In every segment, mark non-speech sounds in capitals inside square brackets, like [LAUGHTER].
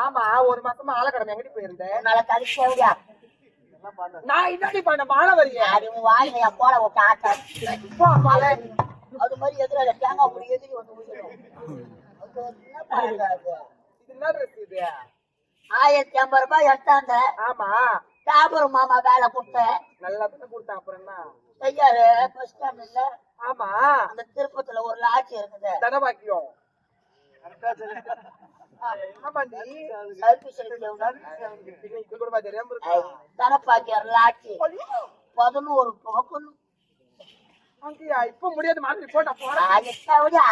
ஆமா ஒரு மாசமா ஆலக்கடமை எங்கிட்டு போயிருந்தேன் உன்னால தடுக்க நான் இன்னாடி பண்ண? மாணவரியா அது உன் வாயில என் கோல விட்டு ஆட்டாது அது மாதிரி எதிராக தேங்காய் பொடி எதிரி வந்து. அது இது ஆயிரத்தி ஐம்பது ரூபாய் எடுத்தாங்க. ஆமா. டாபர் மாமா வேலை கொடுத்தேன் நல்லா தானே கொடுத்தேன் அப்புறம் என்ன? செய்யாரு பஸ் ஸ்டாண்ட்ல ஆமா. அந்த திருப்பத்துல ஒரு லாட்சி இருக்குது. தனபாக்கியம். பதினோரு அங்கயா இப்ப முடியாது மாதிரி போட்டா விடா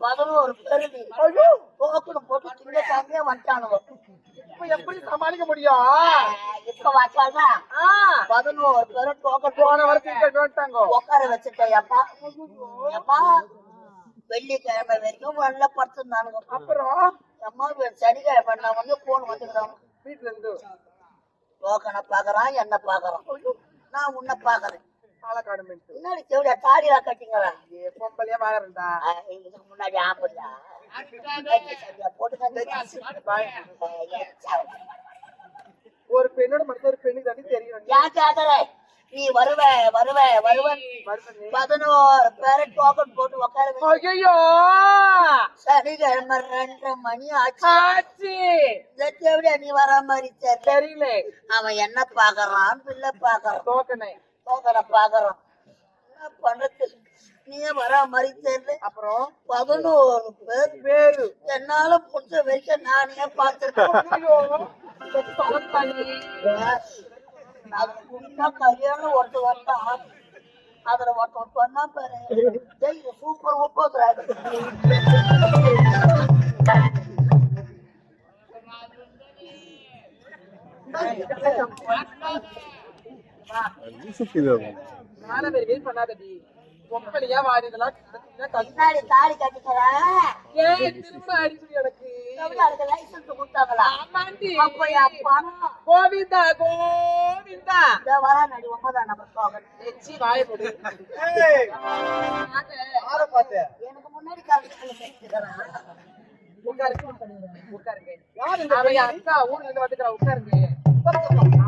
பதினோரு பெருதி டோக்கன் போட்டு இப்ப எப்படி சமாளிக்க முடியும் இப்ப வச்சாதான் ஆ, பதினோரு பேரும் டோக்கன் போன வந்துட்டாங்க உட்கார வச்சுட்டேன் அப்பா. அப்பா வெள்ளிக்கிழமை வரைக்கும் வெள்ள படுத்துருந்தானுங்க. அப்புறம்? அம்மா சனிக்கிழமை நான் வந்து போன் வந்துக்கிறான் வீட்டுல இருந்து டோக்கனை பாக்குறான் என்ன பாக்குறான் நான் உன்னை பாக்குறேன் முன்னாடி செவிட தாடியா கட்டிங்களா? ஏ பொம்பளையா வாங்குறேன்டா. இதுக்கு முன்னாடி ஆம்பளா ஒரு பெண்ணோட மட்டும் ஒரு பெண்ணுக்கு தெரியும். ஏன் கேக்குற நீ வருவ வருவ வருவன். பதினோரு பேரை டோக்கன் போட்டு உட்கார ஐயோ சனிக்கிழமை ரெண்டரை மணி ஆச்சு. செவிட நீ வர மாதிரி தெரியல. தெரியல. அவன் என்ன பாக்குறான் பிள்ளை பாக்குறான். தோக்கனே. டோக்கனை பாக்குறான். என்ன பண்றது? நீயே வர மாதிரி தெரியல. அப்புறம்? பதினோரு பேர். பேரு. என்னால புடிச்ச வரைக்கும் நானே பார்த்துருக்கேன். அது புடிச்சா கல்யாணம் ஒருத்தர் வந்தான் அதுல ஒருத்தன் சொன்னா பாரு இது சூப்பர் ஒப்போதுறாரு பொம்பளையா வாடி இதெல்லாம் சின்ன கல்- பின்னாடி தாலி கட்டிக்கிறேன். ஏய் திரும்ப அடிச்சுடி எனக்கு? கோவிந்தா கோவிந்தா. வரா நடி ஒன்பதாம் நம்பர் எனக்கு முன்னாடி உட்காருங்க. அக்கா ஊர்ல இருந்து வந்துக்கிறா. உட்காருங்க.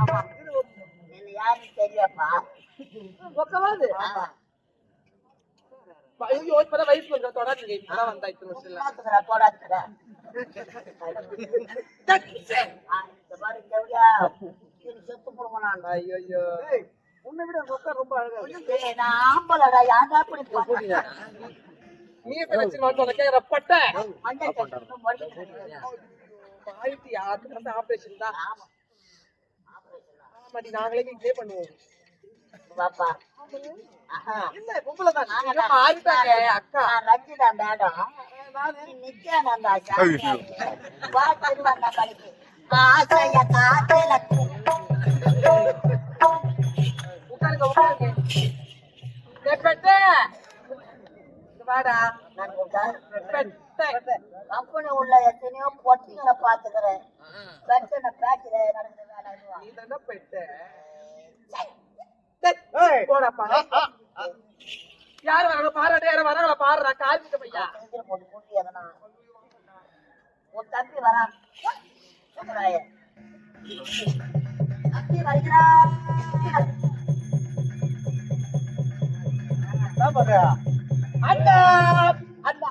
ஆமா. என்ன யாருன்னு தெரியப்பா உட்காவாது ஆமா ஐயோ இப்பதான் வயசு கொஞ்சம் தொடர்ந்து இப்பதான் வந்தா இத்தனை வருஷம் இல்ல. பாத்துக்கிறேன் போடாதுக்கிறேன் இந்த மாதிரி தேவையா இது செத்து போடுவோம் நான் ஐயோ உன்னை விட அக்கா ரொம்ப அழகா நான் ஆம்பளடா யாரா இப்படி பண்ண நீ ஆயிரத்தி யாருக்கு வந்து ஆபரேஷன் தான். ஆமா. ஆமாடி நாங்களே இங்கே பண்ணுவோம். பாப்பா. இல்ல பொம்பளை தான் அக்கா. நான் ரஞ்சிதா மேடம். நீ நித்யானந்தா சாமி. வா ஆசைய காத்துல உட்காருங்க உட்காருங்க. டேய் பெட்டை இங்க வாடா. நான் உங்க பெட்டை கம்பெனி உள்ள எத்தனையோ பொட்டிங்களை பாத்துக்கிறேன் பிரச்சனை பேச்சுல நடக்குது வேலை. நீ தானே பெட்டை. யாரு வராங்க? பாராட்ட யாரும் வராங்களா பாருடா கார்த்திக பையா உன் தம்பி வரான் தம்பி வருகிறா. அண்ணா! அண்ணா.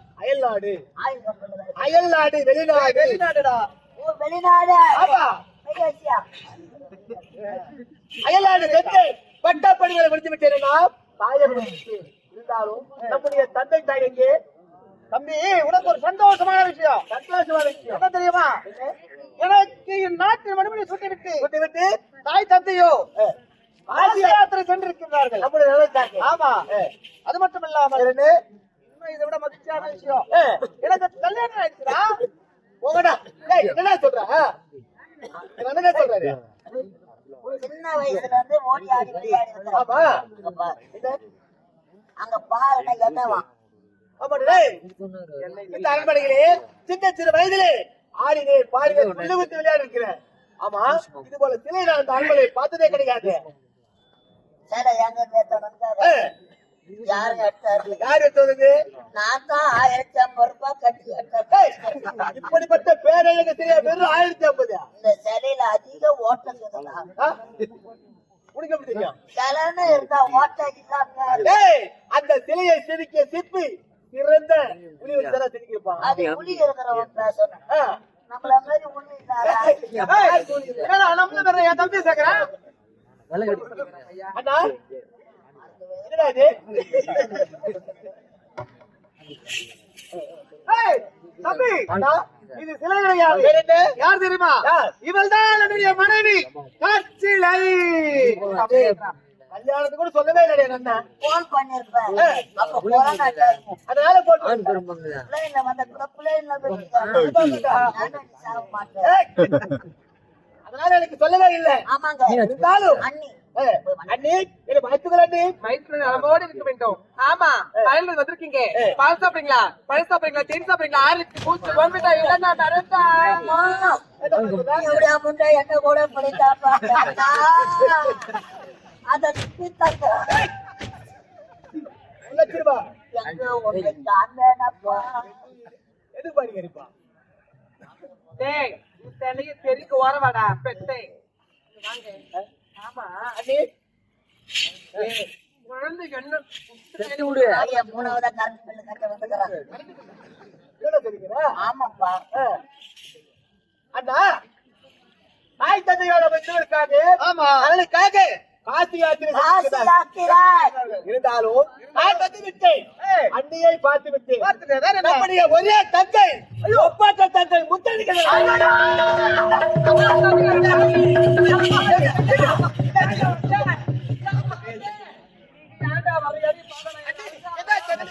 அயல்நாடு. ஆயுள் கப்பல் அயல்நாடு வெளிநாடு. வெளிநாடுடா. ஓ வெளிநாடு. ஆமா. [LAUGHS] அயல்நாடு முடித்து விட்டேனா தாயம் முடித்து. இருந்தாலும் நம்முடைய தந்தை தாய் எங்கே தம்பி உனக்கு ஒரு சந்தோஷமான விஷயம். சந்தோஷமான விஷயம். என்ன தெரியுமா? எனக்கு என் நாட்டு மறுபடியும் சுட்டி விட்டு சுட்டி விட்டு தாய் தந்தையோ காசி யாத்திரை சென்றிருக்கிறார்கள் நம்முடைய ஆமா. அது மட்டும் இல்லாமல் இன்னும் இதை விட மகிழ்ச்சியான விஷயம். எனக்கு கல்யாணம் ஆயிடுச்சுடா. டேய், என்னடா சொல்ற? என்னடா சொல்றாரு சின்ன வயசுல இருந்து ஓடி ஆடி விளையாடி. ஆமா. அங்க பாருன்னா என்னவா ஆமா டேய். இந்த அரண்மனையிலே சின்ன சிறு வயதிலே ஆடினேன் பாடினேன் புல்லு குத்தி விளையாடி இருக்கிறேன் ஆமா இது போல சிலை நான் அந்த அரண்மனையை பார்த்ததே கிடையாது. யாருங்க எடுத்தாரு? யார் எடுத்தது? நான் தான் ஆயிரத்தி ஐம்பது ரூபாய் கட்டி ஏய், இப்படிப்பட்ட பேரழகு தெரியாது வெறும் ஆயிரத்தி ஐம்பது. இந்த சிலையில அதிக ஓட்டம் உனக்கு எப்படி தெரியும் சிலைன்னு இருந்தா ஓட்டம் அந்த சிலையை செதுக்கிய சிற்பி சிறந்த புலி வச்சு தானே செதுக்கியிருப்பான். அது புலி இருக்கிறவன் பேசணும். நம்மள மாதிரி ஏய், என்னடா நம்மள வேற என் தம்பி சேர்க்கிறேன்? அண்ணா என்னடா இது? ஏய், தம்பி அண்ணா, இது சிலை கிடையாது யார் தெரியுமா? இவள் தான் என்னுடைய மனைவி கச்சிலை கல்யாணத்துக்கு கூட சொல்லவே இல்லை அண்ணா போன் பண்ணிருப்பேன். அப்ப கொரோனா அதனால போட்டு அதனால எனக்கு சொல்லவே இல்லை. ஆமாங்க. இருந்தாலும் அண்ணி. அண்ணி நலமோடு இருக்க வேண்டும். ஆமா வயல்ல வந்திருக்கீங்க. பால் சாப்பிடுறீங்களா? பழம் சாப்பிடுறீங்களா? தேன் சாப்பிடுறீங்களா? ஆறு பூச்சி வந்துட்டா இல்லன்னா நடந்தா இவரா முண்டை என்ன கூட படித்தாப்பா அத எங்க பாருங்க இருப்பா? டேய் தென்னைக்கு தெருக்கு ஓரவாடா பெட்டை. வாங்க. ஆமா. அண்ணி குழந்தை என்ன ஐயா மூணாவதா கரண்ட் பில்லு கட்ட வந்துக்கிறான் என்ன சொல்லிக்கிறா ஆமாப்பா. அண்ணா தாய் தந்தையோட வந்ததற்காக ஆமா. அதற்காக காசி யாத்திரை காசு சென்றிருக்கிறார். யாத்திரை. இருந்தாலும் நான் வந்து விட்டேன். அண்ணியை பார்த்து விட்டேன். நம்முடைய ஒரே தந்தை ஒப்பாற்ற தந்தை முத்தடிக்கிறது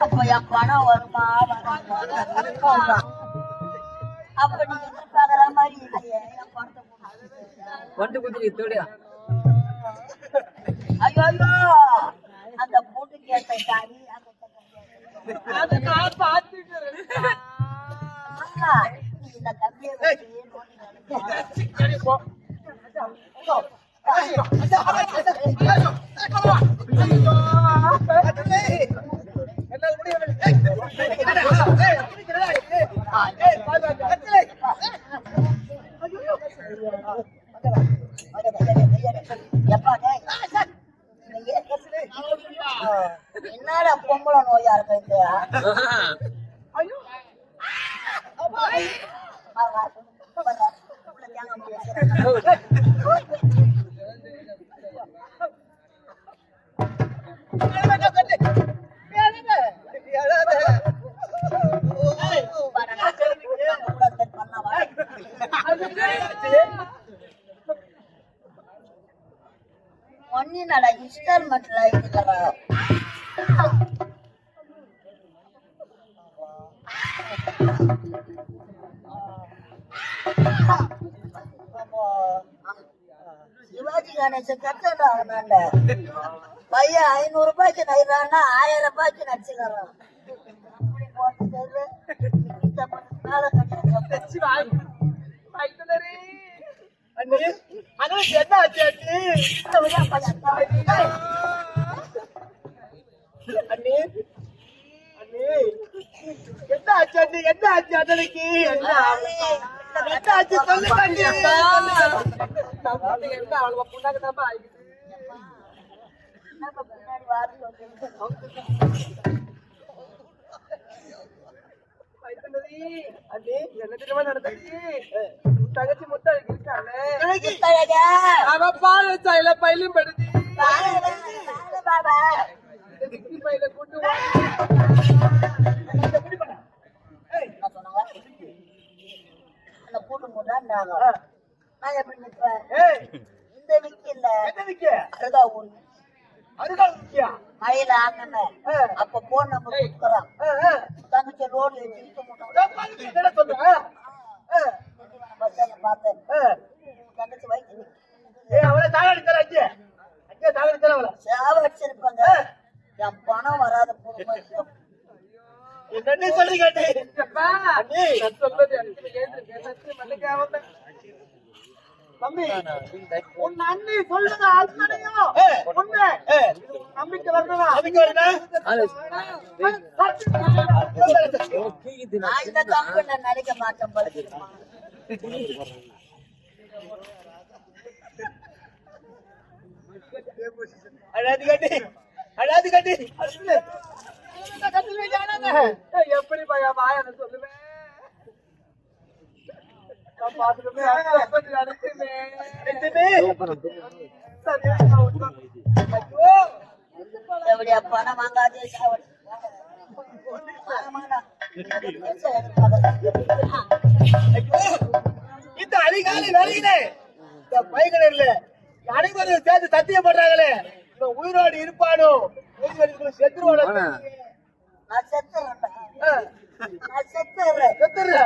அப்ப என் பணம் வருமா? அப்ப நீங்க எதிர்பார்க்கிற மாதிரி இல்லையே என் பணத்தை கொடுத்து. ஐயோ ஐயோ அந்த பூட்டு கேட்ட தாடி அந்த நான் இந்த கம்பியை வச்சு முடியவில்லை ஒன்னினடா இன்ஸ்டால்மெண்ட்ல இதுல சிவாஜி கணேசன் கட்டடா அவனாண்ட பையன் ஐநூறு ரூபாய்க்கு நைறான்னா ஆயிரம் ரூபாய்க்கு நடிச்சுக்கிறான். மேல கட்டிருக்க. அது என்ன ஆச்சு அண்ணி? இந்த விழா அண்ணி, என்ன ஆச்சு அண்ணி? என்ன ஆச்சு அண்ணனுக்கு? ஏய், என்னாச்சு சொல்லுங்க என்ன அவ்வளவு அண்ணே என்ன தெரியுமா நடந்துச்சு? தங்கச்சி முத்தம் இருக்காங்க அவ பால் வச்சா இல்ல பையிலும் படுது விக்கி பையில கூட்டு கூட்டு நாகம். நான் எப்படி நிப்பேன்? ஏய், இந்த விக்கி இல்ல, என்ன விக்க? அருகா ஊர். அருகால் விக்கியா? மழையில ஆங்கன. அப்ப போன் நம்பர் கொடுக்குறான். தங்கச்சி பஸ் ஸ்டாண்ட்ல பார்த்தேன். தங்கச்சி வலி. ஏய், அவளை சாகடிக்கிற அங்கே. அங்கே சாகடிக்கிற அவளை. சாவ அடிச்சிருப்பாங்க. என் பணம் வராத குடும்பம் என்னன்னு சொல்றீங்க அண்ணி? சொல்றது எனக்கு கேட்டிருக்கேன். சத்தியம் மன்னிக்காம. தம்பி, உன் அண்ணி சொல்லுங்க அத்தனையும் உண்மை. நம்பிக்கை வரணுமா? நம்பிக்கை வரணுமா? நான் இந்த கம்பெனில நடிக்க மாட்டேன் படுத்துருமா அழாது கட்டி. அழாது கட்டி. எப்படி பையா வாயான்னு சொல்லுவேன் நான் பாத்துக்கவே எப்படி நடக்குமே நிஜமே? சரியா நான் உட்கார்ந்து- ஐயோ எப்படியா பணம் வாங்காதே இந்த அதிகாலை வேலையிலே இந்த பைகளில் அனைவரும் சேர்ந்து சத்தியம் பண்றாங்களே. இந்த உயிரோடு இருப்பானோ? செத்துருவானோ நான் செத்துறேன்டா. நான் செத்துறேன். செத்துரு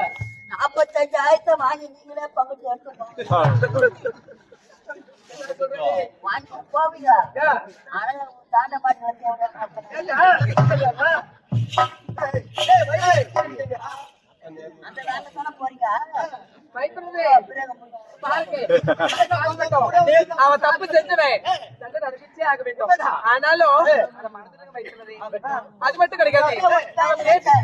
நாற்பத்தஞ்சு ஆயிரத்தை வாங்கி நீங்களே பங்குச்சு எடுத்துப்போம் வாங்கி போவீங்க. ஆனா தாண்ட மாட்டி வந்து எவ்வளவு காட்டுறேன். அந்த வேலை தானே போறீங்க? மைத்துனரே, பிரேகம் போடுங்க. பாருங்க. அவன் தப்பு செஞ்சவன் தண்டனை அனுபவிச்சே ஆக வேண்டும் ஆனாலும் அதை மனதில் வைக்கிறதே. அது மட்டும் கிடைக்காது அவன் பேச்சு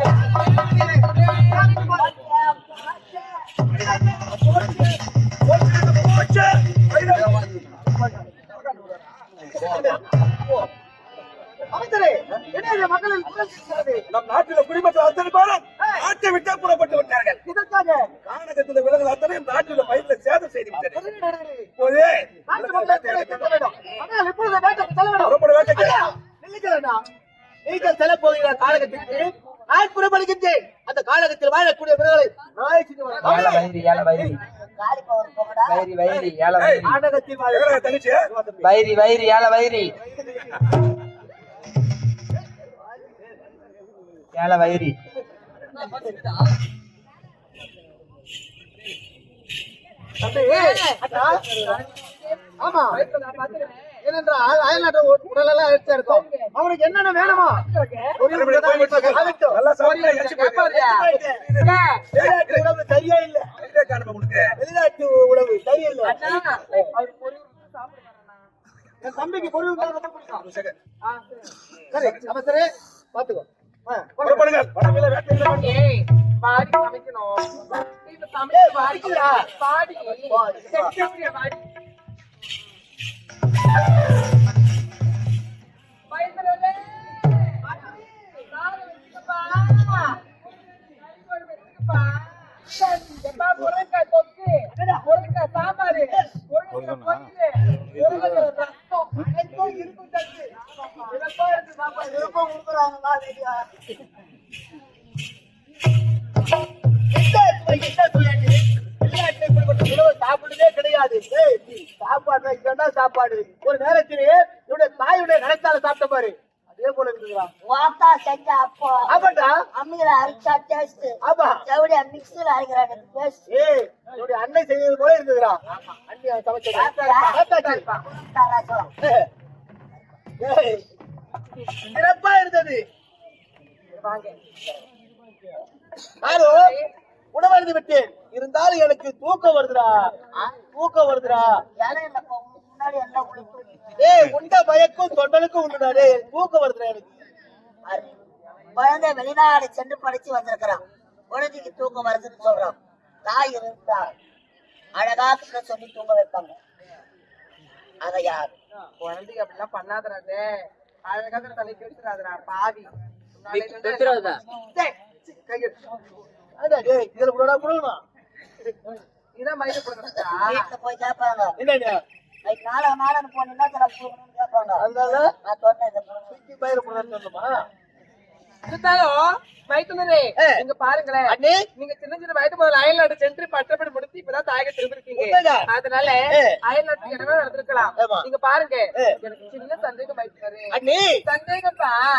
அமைச்சரே இந்த மக்களில் குரல் கேட்கிறது? நம் நாட்டில குடிமக்கள் அத்தனை பேரும் நாட்டை விட்டே புறப்பட்டு விட்டார்கள். இதற்காக. கானகத்தில் விலங்குகள் அத்தனையும் நாட்டில் பயிரில் சேதம் செய்து விட்டது. இப்போதே. ஆனால் இப்பொழுது வேட்டைக்கு செல்ல வேண்டும். புறப்பட வேட்டைக்கு. நில்லுங்கள் நீங்கள் செல்ல போகிற காலகட்டத்திற்கு. நான் புறப்படுகின்றேன். அந்த காலகட்டத்தில் வாழக்கூடிய வீரர்களை நாளை சென்று வர- ஏல வைரி ஏல தம்பி, அண்ணா, ஆமா. ஏனென்றால் அயல்நாட்டு உடலெல்லாம் அழைச்சா இருக்கும் அவனுக்கு என்னென்ன வேணுமா உணவு சரியா இல்ல. வெளிநாட்டு உணவு சாப்பிடுறாரண்ணா. என் தம்பிக்கு பொருள் சரி. சரி அமைச்சரே பாத்துக்கோ. புறப்படுங்கள் வடக்கில வேட்டையில் ஏய், பாடி சமைக்கணும். இப்ப பாடி. பாடிக்கிறா? பாடி. செக்கக்கூடிய பாடி. எப்பா, முருங்கைக்காய் தொக்கு. முருங்கைக்காய் சாம்பாரு. முருங்கைக்காய் பொரியலு. முருங்கைக்காய் ரசம். அனைத்தும் இருக்கும் தட்டு. இதப்பா இருக்கு சாப்பாடு. கொடுக்குறாங்க வா. வெளியா உணவு சாப்பிடுறதே கிடையாது. சாப்பாடு இங்கதான் சாப்பாடு. ஒரு நேரத்திலே இவனுடைய தாயுடைய கணக்கால சாப்பிட்ட பாரு. அதே போல இருக்குங்களா வாத்தா செஞ்ச அப்போ. ஆமாண்டா அம்மியில அரைச்சா டேஸ்ட் ஆமா. செவடியா மிக்ஸில அரைக்கிறாங்க டேஸ்ட் ஏய் என்னுடைய அண்ணன் செய்தது போல இருக்குதுடா. அண்ணி சமைச்சது. ஏய், சிறப்பா இருந்தது. வாங்க. நானும் உணவருந்து விட்டேன். இருந்தாலும் எனக்கு தூக்கம் வருதுடா. தூக்கம் வருதுடா. ஏய் உண்ட பயக்கும் தொண்டனுக்கும் உண்டுடா டேய் தூக்கம் வருதுடா எனக்கு. குழந்தை வெளிநாடு சென்று படிச்சு வந்திருக்கிறான். குழந்தைக்கு தூக்கம் வருதுன்னு சொல்றான். தாய் இருந்தால் அழகாத்துக்க சொல்லி தூங்க வைப்பாங்க. அதை யார்? குழந்தைங்க அப்படிலாம் பண்ணாதறாங்க அழகாக தலைக்கு எடுத்துறாதடா பாவி. டேய், இதுல கூடடா புடுங்கணும். இதான் மயில போடுறா போய் கேட்பாங்க? அதுக்கு நாளா நாளன்னு போனீங்கன்னா சில கேட்பாங்க அதனால நான் சொன்னேன் பயிர புடுங்கன்னு சொல்லணுமா? இருந்தாலும் மைத்துனரே. நீங்க பாருங்களேன். அண்ணே, நீங்க சின்ன சின்ன வயது முதல்ல அயல்நாடு சென்று பட்டப்படி முடித்து இப்பதான் தாயக திரும்பி இருக்கீங்க உண்மைதான். அதனால. அயல்நாட்டுக்கு இடமே நடந்திருக்கலாம். நீங்க பாருங்க. எனக்கு சின்ன சந்தேகம் மைத்துனரே அண்ணே, சந்தேகம்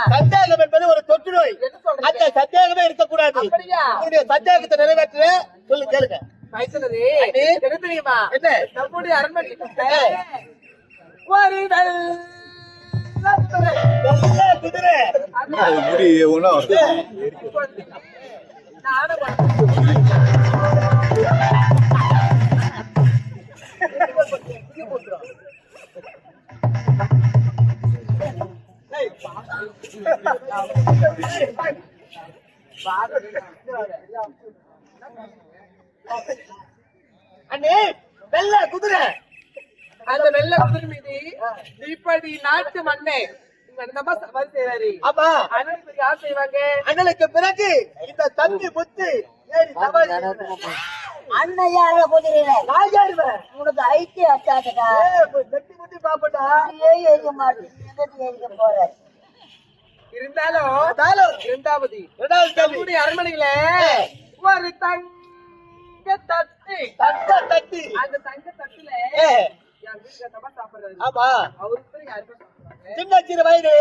சந்தேகம் என்பது ஒரு தொற்று நோய் அந்த சந்தேகமே இருக்கக்கூடாது. உங்களுடைய சந்தேகத்தை நிறைவேற்ற சொல்லு கேளுங்க. மைத்துனரே. என்ன தெரியுமா? என்ன? நம்முடைய அரண்மனை ஒரு வெள்ளை முடி ஒன்றா நானும் அண்ணே வெள்ளை குதிரை. அந்த வெள்ள குதிரை மீது இப்படி நாட்டு மண்ணே ஆமா. அண்ணன் இப்ப யார் செய்வாங்க? அண்ணனுக்கு பிறகு இந்த தம்பி புத்து ஏறி சவாரி செய்யறாரு. அண்ணன் யார குதிரையில நான் யாருவேன் உனக்கு ஐக்கிய அச்சாட்டுக்கா நெட்டி முட்டி பாப்பட்டா ஏன் எரிக்க மாட்டேன். எங்கத்து எரிக்க போற? இருந்தாலும் இரண்டாவது இரண்டாவது அரண்மனையில ஒரு தங்க தட்டு. தட்ட தட்டி. அந்த தங்க தட்டுல சாப்பிடுறாரு. ஆமா. அவருக்கு சின்ன சிறு வயது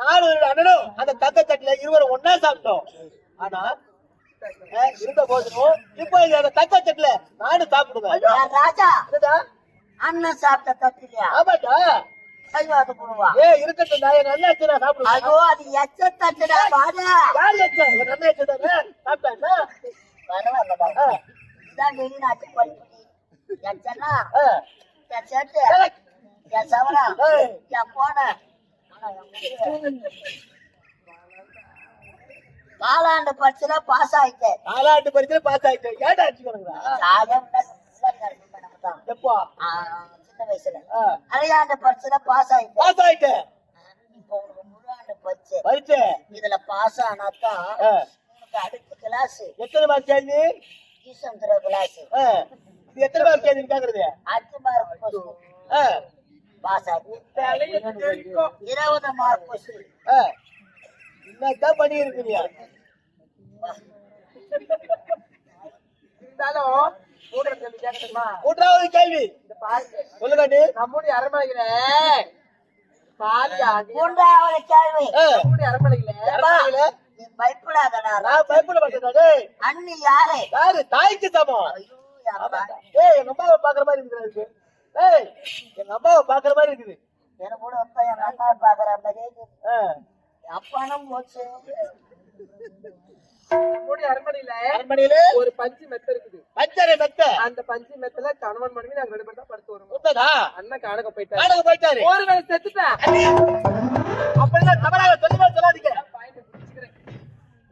நாலு அண்ணனும் அந்த தங்க தட்டுல இருவரும் ஒன்னா சாப்பிட்டோம். ஆனா இருந்த போதிலும் இப்போ அந்த தங்க தட்டுல நானும் சாப்பிடுவேன். ராஜா? அண்ணன் சாப்பிட்ட ஆமாட்டா ஐயோ அது கொடுவா. ஏ இருக்கட்டும் நான் நல்லா நான் சாப்பிடுவேன். ஐயோ அது எச்ச தட்டுடா பாரு. யார் எச்சா? நல்லா எச்சதானே சாப்பிட்டா பரவாயில்லடா. ஆ. இதான் வெளிநாட்டு படிப்பு எச்சனா. என் சவரா. என் போன. காலாண்டு பரிசுல பாஸ் ஆயிட்டேன். நாலாண்டு பரிசுல பாஸ் ஆயிட்டேன். முன்னாடி தான். எப்பா? சின்ன வயசுல. அரையாண்டு பரிசுல பாஸ் ஆயிட்டேன். பாஸ் ஆயிட்டேன். இப்போ முழு ஆண்டு பரிசு பரிசு இதுல பாஸ் ஆனாதான். உனக்கு அடுத்த கிளாஸ் எத்தனை மார்க் கேள்வி? ஈஸ்வந்திர கிளாஸ் எத்தனை மார்க் கேள்வி கேக்குறது? அஞ்சு மார்க். பாஸ் ஆகி. இருபது மார்க் கொஸ்டின். என்னத்தான் பண்ணி இருக்கிறியா இருந்தாலும் மூன்றாவது கேள்வி. சொல்லுங்க நம்முடைய அரண்மனையில மூன்றாவது கேள்வி. நம்முடைய அரண்மனையில பயப்படாதடா நான் பயப்பட மாட்டேன். அண்ணி யாரு? யாரு? தாய்க்கு சமம். ஏய் அம்மாவை பாக்குற மாதிரி எனக்கு. ஏய் எங்க அம்மாவை பாக்குற மாதிரி இருக்குது. எனக்கு கூட அப்பா என் அண்ணா பாக்குற மாதிரியே இருக்குது. போச்சு? நம்முடைய அரண்மனையில அரண்மனையில? ஒரு பஞ்சு மெத்த இருக்குது. பச்சரை மெத்த? அந்த பஞ்சு மெத்தல கணவன் மனைவி நாங்க ரெண்டு பேரும் தான் படுத்து வருவோம். உண்மைதா? அண்ணன் காணக போயிட்டாரு. ஒரு வேலை செத்துட்டேன் அப்படிலாம் தவறாக சொல்லுமா சொல்லாதீங்க. பாயிண்ட் பிடிச்சுக்கிறேன்.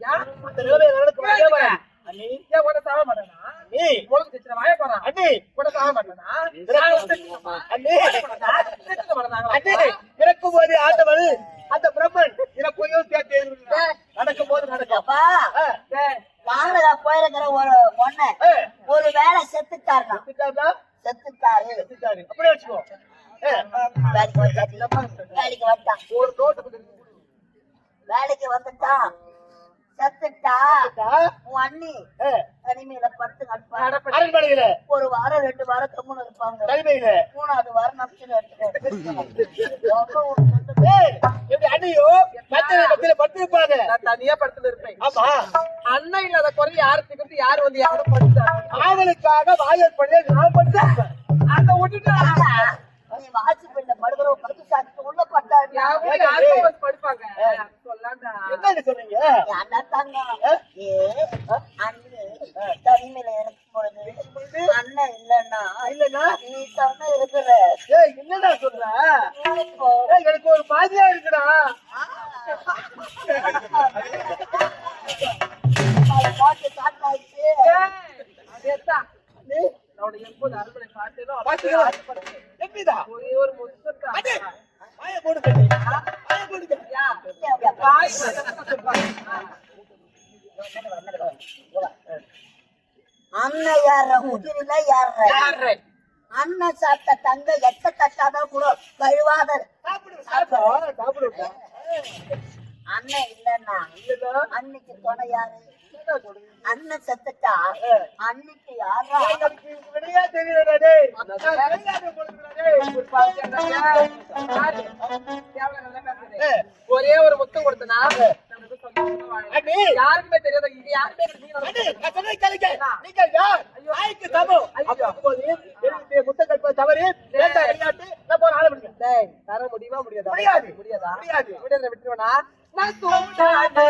யார் இந்த நிலைமை நடக்கும் அதே மாதிரி. அண்ணி. ஏன் உன்னை சாக மாட்டேனா? நீ செச்சுன வாய போறான் அண்ணி. உன்னை சாக மாட்டேனா? இறக்கும் போது ஆண்டவன் அந்த பிரம்மன் இறப்பையும் சேர்த்து நடக்கும். போது நடக்கும் என்ன சொன்னீங்க அண்ணன் தாங்க ஏ தனிமையில இருக்கும் பொழுது அண்ணன் இல்லன்னா இல்லைன்னா நீ தானே இருக்கிற என்னடா சொல்ற எனக்கு ஒரு மாதிரியா இருக்குடா பாட்டு ஸ்டார்ட் ஆயிடுச்சு அதேதான் எப்போது அரண்மனை பார்த்தேனோ ஒரே ஒரு முத்தம் அடே, தான். வாயை மூடு கட்டி. வாயை மூடு கட்டி. யா, அப்படியா? வாய் அண்ணன் யார முதிரில யார? அண்ணன் சாப்பிட்ட தங்க எத்த தட்டாதான் கூட கழுவாத. அண்ணன் இல்லன்னா அன்னைக்கு துணை யாரு? அண்ணன் செத்துட்டா அன்னைக்கு யாரா எனக்கு விடையா தெரியலடா டேய். நான் தெரியாத பொழுதுடா டேய். ஒரு. ஒரே ஒரு முத்தம் கொடுத்தனா. யாருக்குமே தெரியாத இது யாருமே தவறு. தர முடியுமா முடியாதா முடியாது. முடியாதா முடியாது. முடியாத விட்டுருவனா நான் தூண்டாடு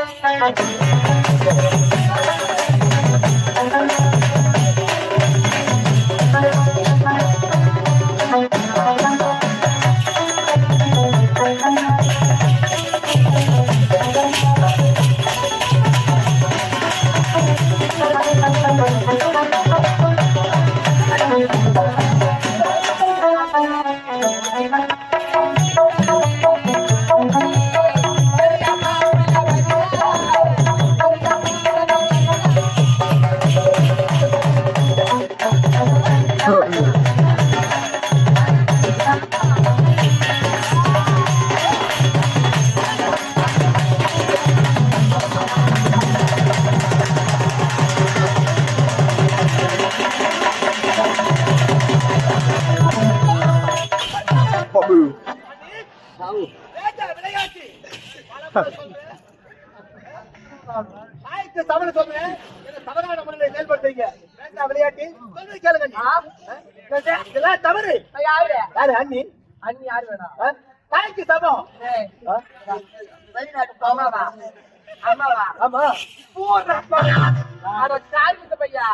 தாய் குத்த பையா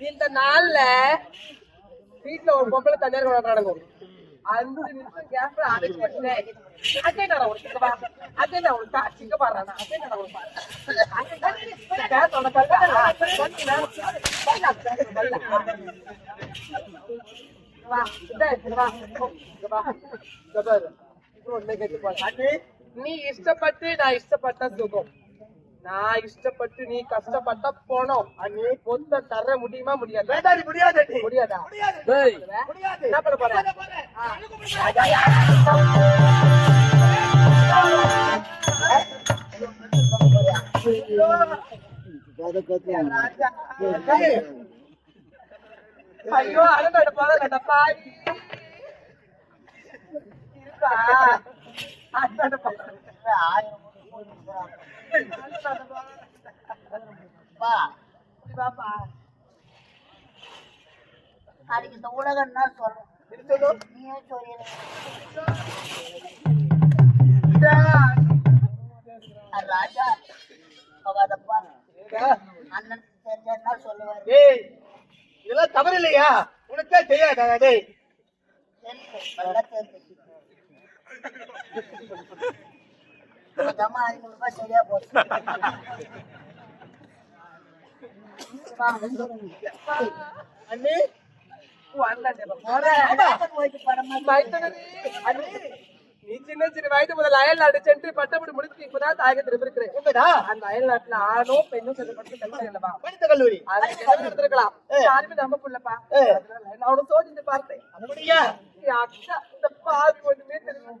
இந்த நாள்ல வீட்டுல ஒரு பொம்பளை கொண்டு நடக்கும் அஞ்சு நிமிஷம் கேப்ல அடைச்சு வச்சுட்டேன் அதே நான் உனக்கு. அதே நான் உனக்கு கா- சிங்க பாடுறேன் அதே நான் உனக்கு நீ இஷ்டப்பட்டு நான் இஷ்டப்பட்ட சுகம் நான் இஷ்டப்பட்டு நீ கஷ்டப்பட்ட போனோம். அண்ணி பொத்த தர முடியுமா முடியாது? முடியாது. முடியாதா? முடியாது. டேய், முடியாது. என்ன பண்ண போறேன்? ஐயோ அழகாடு போறா? பாரி. இருப்பா. அழகாடு போறா ஆயிரம் கோடி இந்த உலகம் என்ன சொல்லும் நீயே சொல்லிடு ராஜா அண்ணன் தெரிஞ்சா சொல்லுவாரு இதெல்லாம் தவறு இல்லையா உனக்கே தெரியாதா டேய் நல்லா மொத்தமா ஐநூறு ரூபாய் சரியா போச்சு நீ சின்ன சின்ன வயது முதல் அயல் நாடு சென்று பட்டப்படி முடிச்சு இப்பதான் தாயகத்தில் இருக்கிறேன் அந்த அயல் நாட்டுல ஆணும் பெண்ணும் சொல்லி கல்வி படித்த கல்லூரி யாருமே நம்ப நான் அவனை பார்த்தேன் அக்கா இந்த பாவி ஒண்ணுமே தெரியும்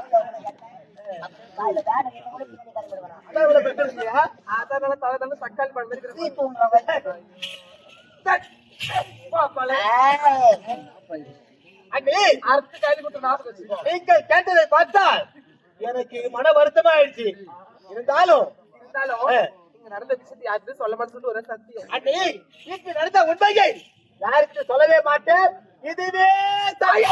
நீங்கள் கேட்டதை பார்த்தால் எனக்கு மன வருத்தமா ஆயிடுச்சு. இருந்தாலும். இங்க நடந்த விஷயத்தை யாருக்கும் சொல்ல மாட்டேன்னு ஒரு சத்தியம். அண்ணி வீட்டு நடந்த உண்மையை யாருக்கு சொல்லவே மாட்டேன். இதுவே தாயா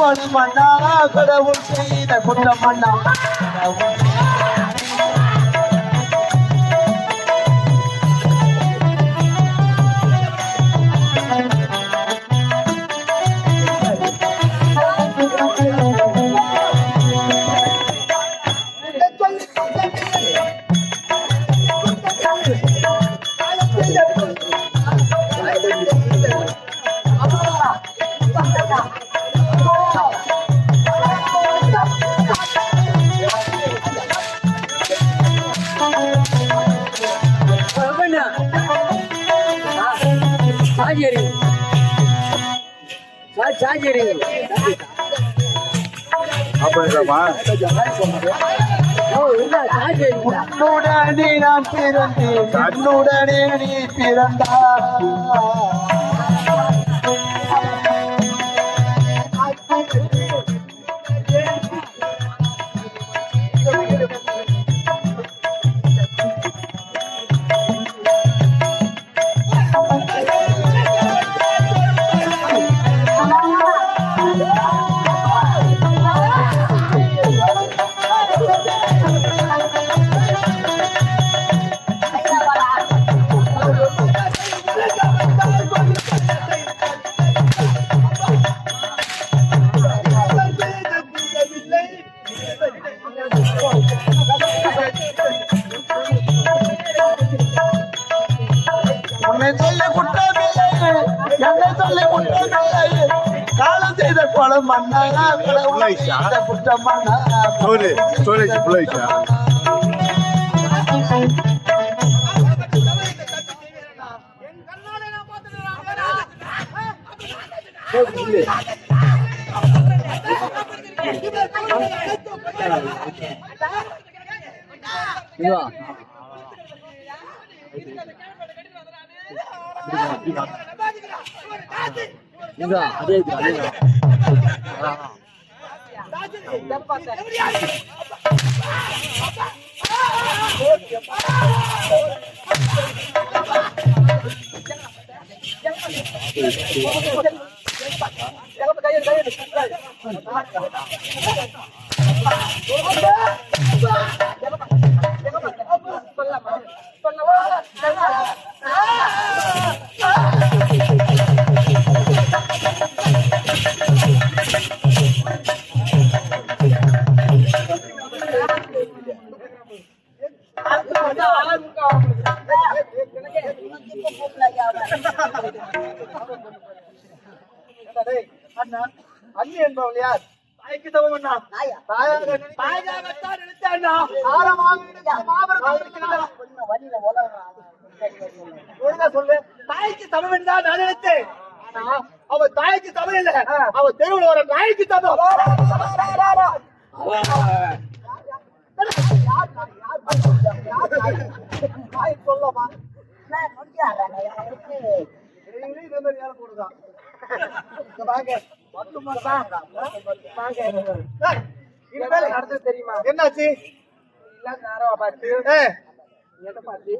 காலு. யா செய்த கடவுள் செய்த குற்றம் உன்னுடனே நான் பிறந்தேன். உன்னுடனே நீ பிறந்தா கொலை மன்னா கடவுள் செய்த குற்றம் மன்னா ஸ்டோரேஜ் ஸ்டோரேஜ் ஃபுல் ஆயிடுச்சா அண்ணி என்பவள் யார் தாய்க்கு சமம் அண்ணா தாயாகத்தான் நினைத்தேன்னா மாபெரும் வழியில சொல்லு தாய்க்கு சமம் என்றால் நான் நினைத்தேன் ஆனா, அவ தாய்க்கு சமம் இல்ல அவ தெருவில் வர நாய்க்கு சமம் தாய் சொல்லமா நான் போடுதான் தெரியுமா என்னாச்சு பார்த்து பார்த்து